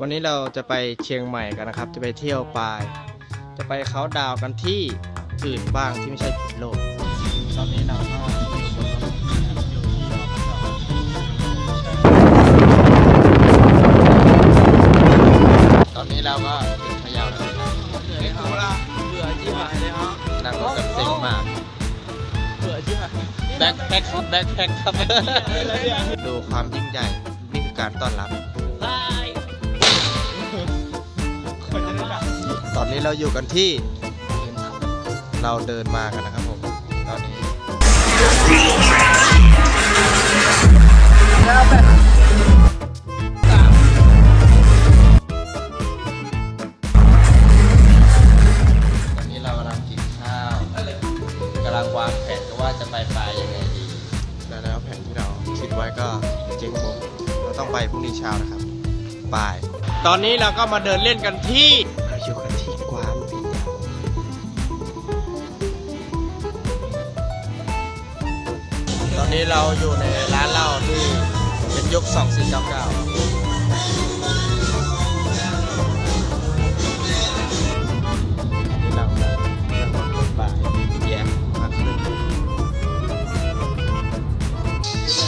วันนี้เราจะไปเชียงใหม่กันนะครับ จะไปเที่ยวปลาย จะไปเขาน์ดาวน์กันที่อื่นบ้างที่ไม่ใช่ผิดโลก ตอนนี้เราก็อยู่ที่ตอนนี้เราก็ถึงพะเยาแล้วนะครับเหนื่อยเขาละเบื่อที่หายเลยครับนั่งรถกันซิ่งมากเบื่อที่หายแบ็คแพ็คครับแบ็คแพ็คครับดูความยิ่งใหญ่นี่คือการต้อนรับ นี้เราอยู่กันที่เราเดินมากันนะครับผมตอนนี้ตอนนี้เรากำลังกินข้าวกำลังวางแผนกันว่าจะไปไปยยังไงดีแล้วแล้วแผนที่เราคิดไว้ก็เจ๊งบงเราต้องไปพรุ่งนี้เช้านะครับบาย ตอนนี้เราก็มาเดินเล่นกันที่ นนี้เราอยู่ในร้านเหล้าที่เป็นยุค 2499ที่เรานั่งรถรถบ่ายแยกมาขึ้น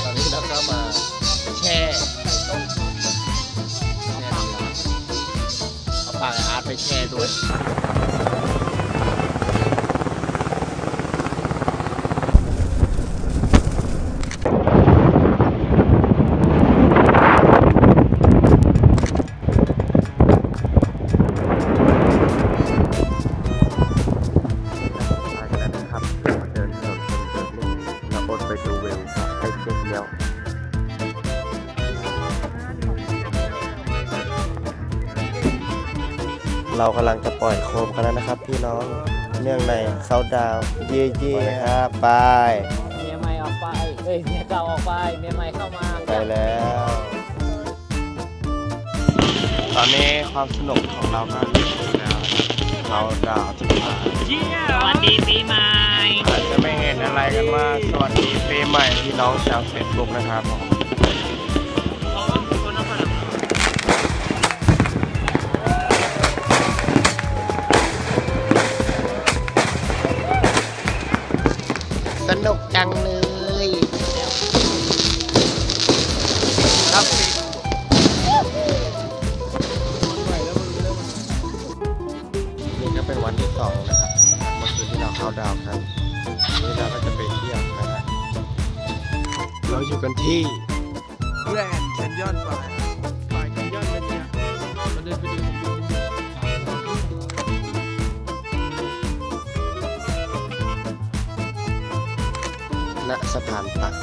ตอนนี้เก็มาแช่ต้มเอาปากไอ้อาร์ตไปแช่ด้วย ไปดูเวลให้เช็คแล้วเรากำลังจะปล่อยโคมกันแล้วนะครับ พี่น้องเนื่องในเขาดาวน์เย่เย่ครับไปเมียใหม่ออกไปเอ้ยเมียเก่าออกไปเมียใหม่เข้ามาไปแล้ว ตอนนี้ความสนุกของเราก็เริ่มขึ้นแล้วเขาดาวน์ที่มาสวัสดีปีใหม่ ใหม่พี่น้องชาวเฟซบุ๊กนะครับผมสนุกจังเลยครับนี่ก็เป็นวันที่สองนะครับเมื่อคืนที่เราเข้าดาวน์กันวันนี้เราก็จะไป เราอยู่กันที่แกรนด์แคนยอนฝ่ายฝ่ายแคนยอนเป็นเนี่ยมาเดินไปดูณสะพานปัก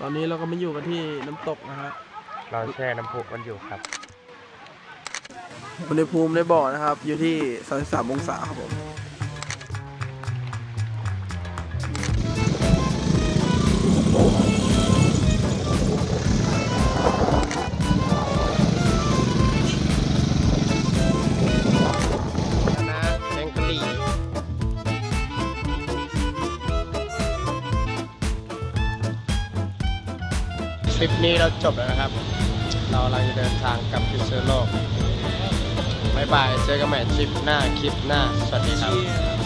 ตอนนี้เราก็มาอยู่กันที่น้ำตกนะฮะเราแช่น้ำพุกันอยู่ครับ อุณหภูมิในบ่อนะครับ อยู่ที่ 33 องศาครับผมนะแกงกะหรี่ทริปนี้เราจบแล้วนะครับ เรากำลังจะเดินทางกลับพิษณุโลก บายบาย เจอกันใหม่คลิปหน้า คลิปหน้า สวัสดีครับ